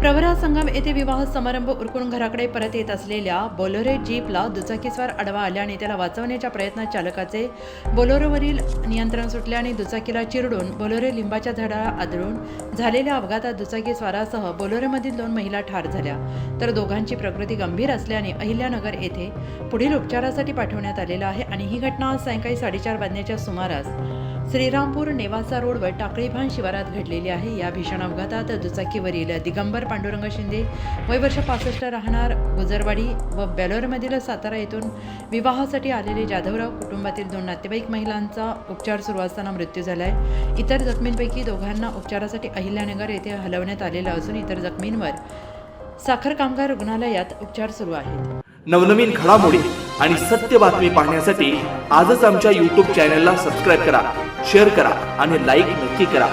प्रवरा संगम येथे विवाह समारंभ उरकून घराकडे परत येत असलेल्या बोलोरे जीपला दुचाकीस्वार आडवा आल्याने त्याला वाचवण्याच्या प्रयत्नात चालकाचे बोलोरोवरील नियंत्रण सुटले आणि दुचाकीला चिरडून बोलोरे लिंबाच्या झाडाला आदळून झालेल्या अपघातात दुचाकीस्वारासह बोलोरेमधील दोन महिला ठार झाल्या. तर दोघांची प्रकृती गंभीर असल्याने अहिल्यानगर येथे पुढील उपचारासाठी पाठवण्यात आलेलं आहे आणि ही घटना आज सायंकाळी साडेचार वाजण्याच्या सुमारास श्रीरामपूर नेवासा रोडवर टाकळीभान शिवारात घडलेली आहे. या भीषण अपघातात दुचाकीवरील दिगंबर पांडुरंग शिंदे. वय वर्ष पासष्ट राहणार गुजरवाडी व बेलोरमधील सातारा येथून विवाहासाठी आलेले जाधवराव कुटुंबातील दोन नातेवाईक महिलांचा उपचार सुरू असताना मृत्यू झाला आहे इतर जखमींपैकी दोघांना उपचारासाठी अहिल्यानगर येथे हलवण्यात आलेलं असून इतर जखमींवर साखर कामगार रुग्णालयात उपचार सुरू आहेत. नवनवीन घडामोडी आणि सत्य बातमी पाहण्यासाठी आजच आमच्या यूट्यूब चॅनलला सबस्क्राईब करा शेअर करा आणि लाईक नक्की करा.